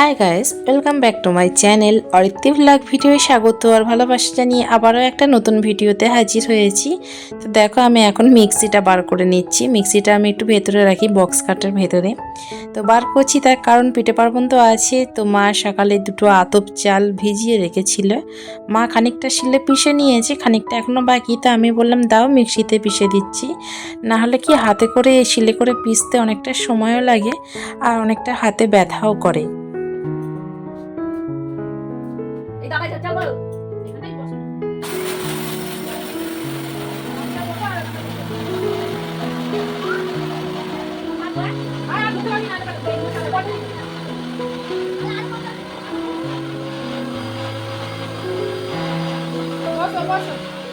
Hi guys welcome back to my channel Aritri vlog video স্বাগত আর ভালোবাসা জানিয়ে আবারও একটা নতুন ভিডিওতে হাজির হয়েছি। তো দেখো, আমি এখন মিক্সিটা বার করে নিচ্ছি। মিক্সিটা আমি একটু ভেতরে রাখি বক্স কাটের ভেতরে। তো বার করছি, তার কারণ পিঠে পার্বণ তো আছে। তো মা সকালে দুটো আতপ চাল ভিজিয়ে রেখেছিল। মা খানিকটা শিলে পিষে নিয়েছে, খানিকটা এখনও বাকি। তো আমি বললাম, দাও, মিক্সিতে পিষে দিচ্ছি। না হলে কি হাতে করে, শিলে করে পিষতে অনেকটা সময়ও লাগে আর অনেকটা হাতে ব্যথাও করে।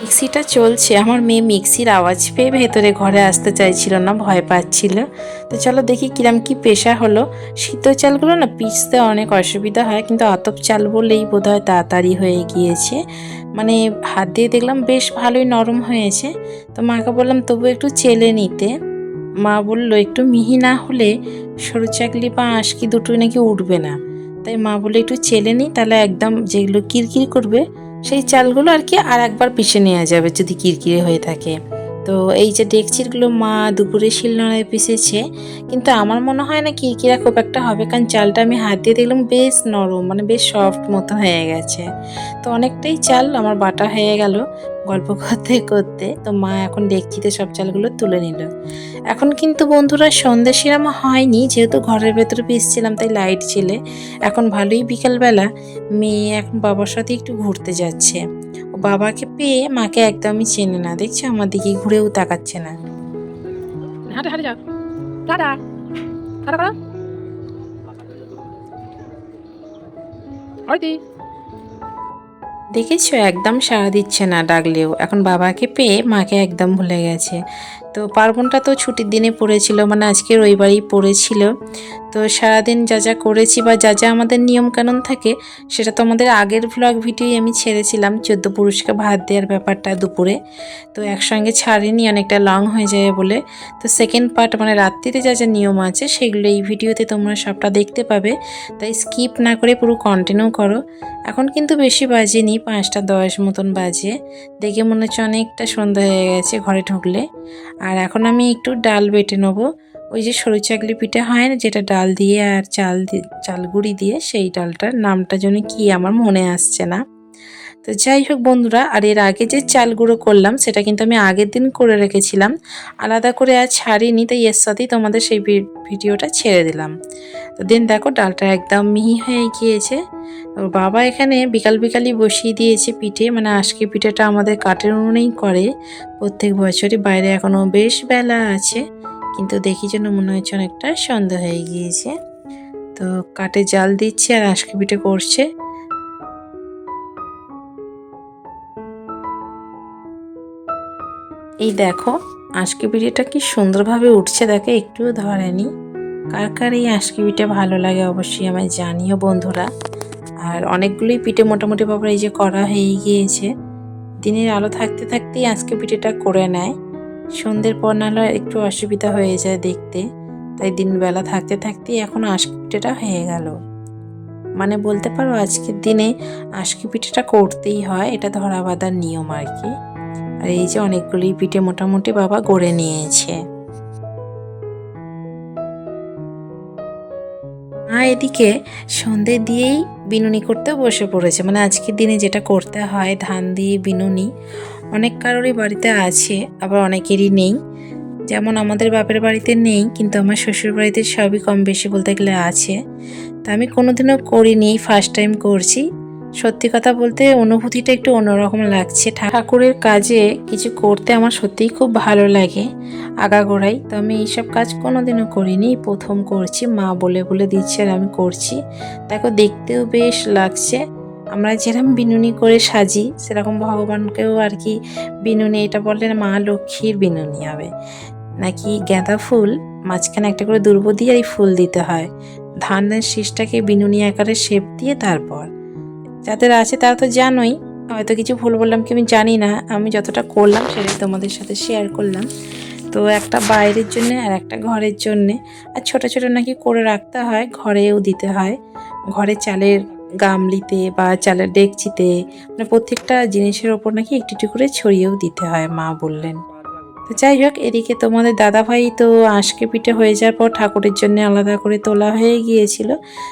মিক্সিটা চলছে। আমার মেয়ে মিক্সির আওয়াজ পেয়ে ভেতরে ঘরে আসতে চাইছিল না, ভয় পাচ্ছিল। তো চলো দেখি কিরাম কি পেশা হলো। শীত চালগুলো না পিষতে অনেক অসুবিধা হয়, কিন্তু আতপ চাল বললেই বোধহয় তাড়াতাড়ি হয়ে গিয়েছে। মানে হাত দিয়ে দেখলাম বেশ ভালোই নরম হয়েছে। তো মাকে বললাম, তবু একটু চেলে নিতে। মা বলল, একটু মিহি না হলে সরু চাকলি বা আঁশকি দুটোই নাকি উঠবে না। তাই মা বলে একটু চেলে নিই তাহলে একদম যেগুলো কিরকির করবে, সেই চালগুলো আর কি আর একবার পিষে নেওয়া যাবে যদি কিরকিরে হয়ে থাকে। তো এই যে ডেকচিরগুলো মা দুপুরে শিলনোড়ায় পিষেছে, কিন্তু আমার মনে হয় না কিরকিরা খুব একটা হবে, কারণ চালটা আমি হাত দিয়ে দেখলাম বেশ নরম মানে বেশ সফট মতো হয়ে গেছে। তো অনেকটাই চাল, আমার বাটা হয়ে গেল। গল্প করতে করতে তো মা এখন ডেকচিতে সব চালগুলো তুলে নিল। এখন কিন্তু বন্ধুরা সন্ধ্যে সেরাম হয়নি, যেহেতু ঘরের ভেতরে পিসছিলাম তাই লাইট ছিলে। এখন ভালোই বিকালবেলা। মেয়ে এখন বাবার সাথে একটু ঘুরতে যাচ্ছে। বাবাকে পেয়ে মাকে একদমই চেনে না। দেখছ, আমার দিকে ঘুরেও তাকাচ্ছে না। হাঁটে হাঁটে যাও। দেখেছ একদম সাড়া দিচ্ছে না ডাকলেও। এখন বাবাকে পেয়ে মাকে একদম ভুলে গেছে। তো পার্বণটা তো ছুটির দিনে পড়েছিল মানে আজকে রবিবারই পড়েছিল। তো সারাদিন যা যা করেছি বা যা যা আমাদের নিয়মকানুন থাকে, সেটা তো আমাদের আগের ভ্লগ ভিডিওই আমি ছেড়েছিলাম, চোদ্দ পুরুষকে ভাত দেওয়ার ব্যাপারটা দুপুরে। তো একসঙ্গে ছাড়িনি, অনেকটা লং হয়ে যায় বলে। তো সেকেন্ড পার্ট মানে রাত্রিতে যা যা নিয়ম আছে, সেগুলো এই ভিডিওতে তোমরা সবটা দেখতে পাবে। তাই স্কিপ না করে পুরো কন্টিনিউ করো। এখন কিন্তু বেশি বাজেনি, পাঁচটা দশ মতন বাজে। দেখে মনে হচ্ছে অনেকটা সন্ধ্যা হয়ে গেছে ঘরে ঢুকলে। আর এখন আমি একটু ডাল বেটে নেব। ওই যে সরু চাকলি পিঠে হয় না, যেটা ডাল দিয়ে আর চাল দিয়ে চাল গুঁড়ি দিয়ে, সেই ডালটার নামটা যেন কি আমার মনে আসছে না। তো যাই হোক বন্ধুরা, আর এর আগে যে চাল গুঁড়ো করলাম, সেটা কিন্তু আমি আগের দিন করে রেখেছিলাম। আলাদা করে আর ছাড়িনি, তাই এর সাথেই তোমাদের সেই ভিডিওটা ছেড়ে দিলাম। তো দিন দেখো, ডালটা একদম মিহি হয়ে গিয়েছে। ওর বাবা এখানে বিকাল বিকালই বসিয়ে দিয়েছে পিঠে মানে আজকে পিঠেটা আমাদের কাঠের উনুনেই করে। প্রত্যেক বছরই বাইরে এখনও বেশ বেলা আছে, কিন্তু দেখি যেন মনে হচ্ছে অনেকটা সন্ধ্যা হয়ে গিয়েছে। তো কাঠে জাল দিচ্ছে আর আজকে পিঠে করছে। এই দেখো, আজকে পিঠেটা কি সুন্দরভাবে উঠছে দেখে, একটুও ধরেনি কার কার এই আজকে পিঠে ভালো লাগে অবশ্যই আমায় জানিও বন্ধুরা। আর অনেকগুলোই পিঠে মোটামুটি বাবার এই যে করা হয়ে গিয়েছে। দিনের আলো থাকতে থাকতেই আজকে পিঠেটা করে নেয়। সন্ধ্যের পর নাহলে একটু অসুবিধা হয়ে যায় দেখতে। তাই দিনবেলা থাকতে থাকতেই এখন আজকে পিঠেটা হয়ে গেল। মানে বলতে পারো আজকের দিনে আজকে পিঠেটা করতেই হয়, এটা ধরা বাঁধার নিয়ম আর কি। আর এই যে অনেকগুলি পিঠে মোটামুটি বাবা গড়ে নিয়েছে। মা এদিকে সন্ধে দিয়েই বিনুনি করতে বসে পড়েছে। মানে আজকের দিনে যেটা করতে হয়, ধান দিয়ে বিনুনি, অনেক কারোরই বাড়িতে আছে, আবার অনেকেরই নেই। যেমন আমাদের বাপের বাড়িতে নেই, কিন্তু আমার শ্বশুর বাড়িতে সবই কম বেশি বলতে গেলে আছে। তা আমি কোনোদিনও করিনি ফার্স্ট টাইম করছি। সত্যি কথা বলতে অনুভূতিটা একটু অন্যরকম লাগছে। ঠাকুরের কাজে কিছু করতে আমার সত্যিই খুব ভালো লাগে আগাগোড়াই। তো আমি এইসব কাজ কোনোদিনও করিনি। প্রথম করছি, মা বলে বলে দিচ্ছে আর আমি করছি। দেখো দেখতেও বেশ লাগছে। আমরা যেরকম বিনুনি করে সাজি, সেরকম ভগবানকেও আর কি বিনুনি, এটা বললেন মা লক্ষ্মীর বিনুনি হবে। নাকি গাঁদা ফুল, মাঝখানে একটা করে দুর্ব দিয়ে এই ফুল দিতে হয়। ধানের শীষটাকে বিনুনি আকারে শেপ দিয়ে তারপর যাদের আছে তারা তো জানোই। হয়তো কিছু ভুল বললাম কি আমি জানি না। আমি যতটা করলাম সেটাই তোমাদের সাথে শেয়ার করলাম। তো একটা বাইরের জন্য আর একটা ঘরের জন্যে। আর ছোট ছোট নাকি করে রাখতে হয়, ঘরেও দিতে হয়। ঘরে চালের গামলিতে বা চালের ডেকচিতে মানে প্রত্যেকটা জিনিসের ওপর নাকি একটু একটু করে ছড়িয়েও দিতে হয়, মা বললেন। তো যাই হোক, এদিকে তোমাদের দাদাভাই তো আঁশকে পিঠে হয়ে যাওয়ার পর ঠাকুরের জন্য আলাদা করে তোলা হয়ে গিয়েছিল।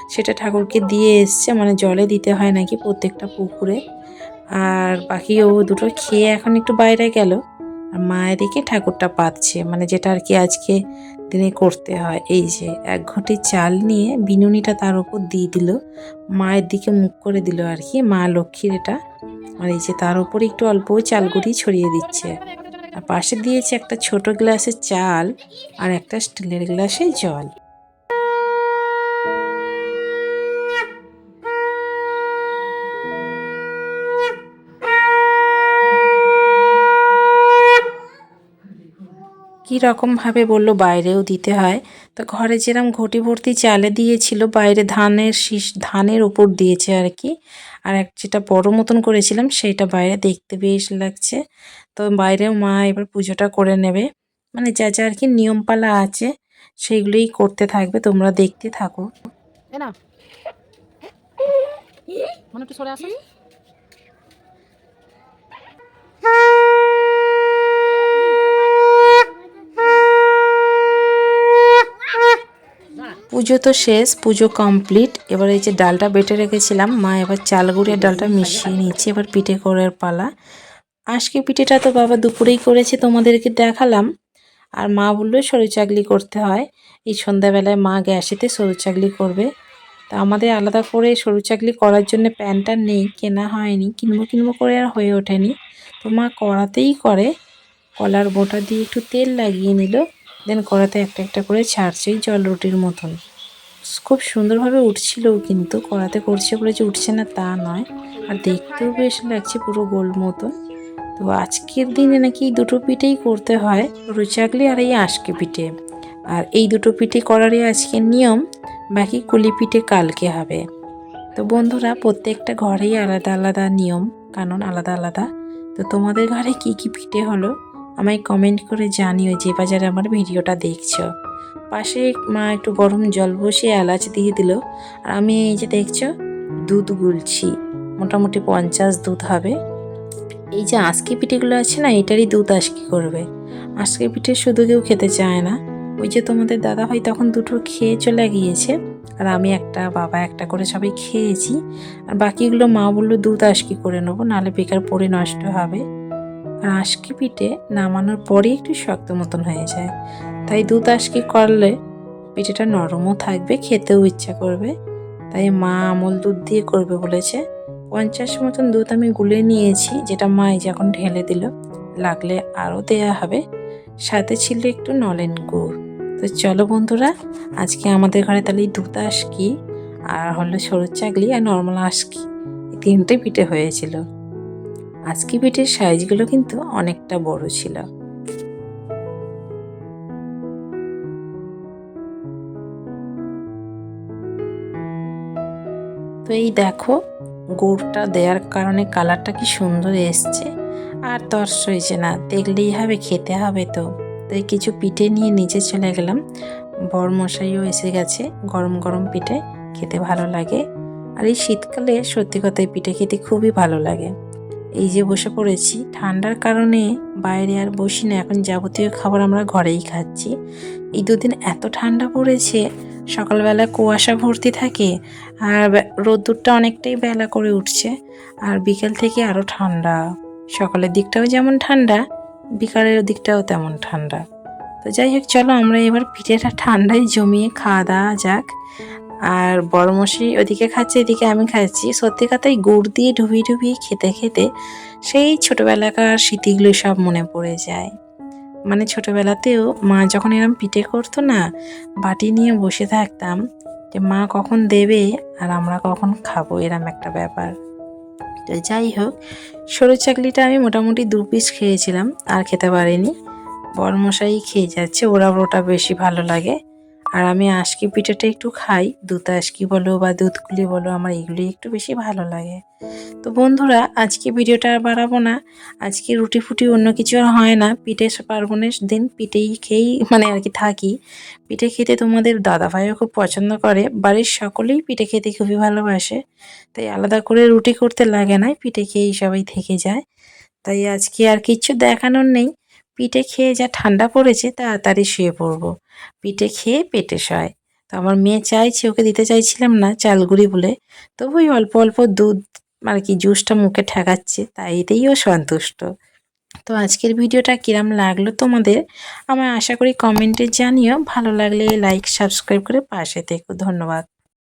সেটা ঠাকুরকে দিয়ে এসছে মানে জলে দিতে হয় নাকি প্রত্যেকটা পুকুরে। আর বাকি ও দুটো খেয়ে এখন একটু বাইরে গেল। আর মা এদিকে ঠাকুরটা পাচ্ছে মানে যেটা আর কি আজকে দিনে করতে হয়। এই যে এক ঘটি চাল নিয়ে বিনুনিটা তার উপর দিয়ে দিল। মায়ের দিকে মুখ করে দিল আর কি, মা লক্ষ্মীর এটা। আর এই যে তার উপরে একটু অল্প চালগুড়ি ছড়িয়ে দিচ্ছে। আর পাশে দিয়েছে একটা ছোট গ্লাসে চাল আর একটা স্টিলের গ্লাসে জল। কী রকমভাবে বলল, বাইরেও দিতে হয়? তো ঘরে যেরকম ঘটি ভর্তি চালে দিয়েছিল, বাইরে ধানের শীষ, ধানের উপর দিয়েছে আর কি। আর এক যেটা বড় মতন করেছিলাম সেইটা বাইরে দেখতে বেশ লাগছে। তো বাইরেও মা এবার পুজোটা করে নেবে। মানে যা যা আর কি নিয়মপালা আছে সেইগুলোই করতে থাকবে, তোমরা দেখতে থাকো। না মনে একটু সরে আসো। পুজো তো শেষ, পুজো কমপ্লিট এবার এই যে ডালটা বেটে রেখেছিলাম, মা এবার চাল গুঁড়িয়ে ডালটা মিশিয়ে নিচ্ছে, এবার পিঠে করার পালা। আজকে পিঠেটা তো বাবা দুপুরেই করেছে, তোমাদেরকে দেখালাম। আর মা বলল, সরু চাগলি করতে হয়। এই সন্ধ্যাবেলায় মা গ্যাসেতে সরু চাগলি করবে। তা আমাদের আলাদা করে সরু চাগলি করার জন্য প্যানটা নেই, কেনা হয়নি, কিনবো কিনবো করে আর হয়ে ওঠেনি। তো মা করাতেই করে, কলার বোটা দিয়ে একটু তেল লাগিয়ে নিল। দেন কড়াতে একটা একটা করে ছাড়ছে জল রুটির মতন। খুব সুন্দরভাবে উঠছিল কিন্তু, কড়াতে করছে বলে যে উঠছে না তা নয়। আর দেখতেও বেশ লাগছে পুরো গোল মতন। তো আজকের দিনে নাকি এই দুটো পিঠেই করতে হয় রুচাগলি আর এই আঁশকে পিঠে। আর এই দুটো পিঠে করারই আজকের নিয়ম, বাকি কুলি পিঠে কালকে হবে। তো বন্ধুরা, প্রত্যেকটা ঘরেই আলাদা আলাদা নিয়ম কারণ আলাদা আলাদা। তো তোমাদের ঘরে কি কি পিঠে হলো? আমায় কমেন্ট করে জানিও যে বাজারে আমার ভিডিওটা দেখছ। পাশে মা একটু গরম জল বসিয়ে এলাচ দিয়ে দিল। আর আমি এই যে দেখছ, দুধ গুলছি। মোটামুটি পঞ্চাশ দুধ হবে। এই যে আজকে পিঠেগুলো আছে না, এটারই দুধ আজকে করবে? আজকে পিঠে শুধু কেউ খেতে চায় না। ওই যে তোমাদের দাদা ভাই তখন দুটো খেয়ে চলে গিয়েছে। আর আমি একটা, বাবা একটা করে সবাই খেয়েছি। আর বাকিগুলো মা বলল দুধ আজকে করে নেব নাহলে বেকার পরে নষ্ট হবে। আর আশকি পিঠে নামানোর পরেই একটু শক্ত মতন হয়ে যায়। তাই দুধ আশকি করলে পিঠেটা নরমও থাকবে, খেতেও ইচ্ছা করবে। তাই মা আমল দুধ দিয়ে করবে বলেছে। পঞ্চাশ মতন দুধ আমি গুলে নিয়েছি, যেটা মা এই যে এখন ঢেলে দিল। লাগলে আরও দেয়া হবে। সাথে ছিল একটু নলেন গুড়। তো চলো বন্ধুরা, আজকে আমাদের ঘরে তাহলে এই দুধ আশকি আর হলো সরু চাগলি আর নর্মাল আশকি এই তিনটে পিঠে হয়েছিল। আজকে পিঠের সাইজগুলো কিন্তু অনেকটা বড় ছিল। তো এই দেখো, গুড়টা দেওয়ার কারণে কালারটা কি সুন্দর এসছে। আর তর্স হয়েছে না, দেখলেই হবে, খেতে হবে তো। তাই কিছু পিঠে নিয়ে নিচে চলে গেলাম। বর মশাইও এসে গেছে গরম গরম পিঠে, খেতে ভালো লাগে। আর এই শীতকালে সত্যি কথাই পিঠে খেতে খুবই ভালো লাগে। এই যে বসে পড়েছি, ঠান্ডার কারণে বাইরে আর বসি না। এখন যাবতীয় খাবার আমরা ঘরেই খাচ্ছি। এই দুদিন এত ঠান্ডা পড়েছে, সকালবেলা কুয়াশা ভর্তি থাকে আর রোদ্দুরটা অনেকটাই বেলা করে উঠছে আর বিকেল থেকে আরও ঠান্ডা। সকালের দিকটাও যেমন ঠান্ডা, বিকালের দিকটাও তেমন ঠান্ডা। তো যাই হোক, চলো আমরা এবার পিঠেটা ঠান্ডায় জমিয়ে খাওয়া দাওয়া যাক। আর বড়মশি ওদিকে খাচ্ছে, এদিকে আমি খাচ্ছি। সত্যি কথাই গুড় দিয়ে ডুবিয়ে ডুবিয়ে খেতে খেতে সেই ছোটবেলাকার স্মৃতিগুলো সব মনে পড়ে যায়। মানে ছোটবেলাতেও মা যখন এরম পিঠে করতো না, বাটি নিয়ে বসে থাকতাম যে মা কখন দেবে আর আমরা কখন খাব, এরম একটা ব্যাপার। তো যাই হোক, সরু চাকলিটা আমি মোটামুটি দু পিস খেয়েছিলাম, আর খেতে পারিনি। বরমশাই খেয়ে যাচ্ছে ওরা ওটা বেশি ভালো লাগে। আর আমি আশকি পিঠাটা একটু খাই, দুধ আশকি বলো বা দুধ কুলি বলো, আমার এগুলি একটু বেশি ভালো লাগে। তো বন্ধুরা, আজকে ভিডিওটা আর বাড়াবো না। আজকে রুটি ফুটি অন্য কিছু আর হয় না। পিঠে পার্বণের দিন পিঠেই খেয়েই মানে আর কি থাকি। পিঠে খেতে তোমাদের দাদা ভাইও খুব পছন্দ করে। বাড়ির সকলেই পিঠে খেতে খুবই ভালোবাসে। তাই আলাদা করে রুটি করতে লাগে না, পিঠে খেয়েই সবাই থেকে যায়। তাই আজকে আর কিচ্ছু দেখানোর নেই। পিঠে খেয়ে যা ঠান্ডা পড়েছে, তাড়াতাড়ি শুয়ে পড়ব। পিঠে খেয়ে পেটে শয়। তো আমার মেয়ে চাইছে, ওকে দিতে চাইছিলাম না, চালগুড়ি বলে। তবু ওই অল্প অল্প দুধ আর কি জুসটা মুখে ঠেকাচ্ছে তাই এতেই ও সন্তুষ্ট। তো আজকের ভিডিওটা কিরাম লাগল তোমাদের? আমার আশা করি কমেন্টে জানিও। ভালো লাগলে লাইক, সাবস্ক্রাইব করে পাশে থেকো। ধন্যবাদ।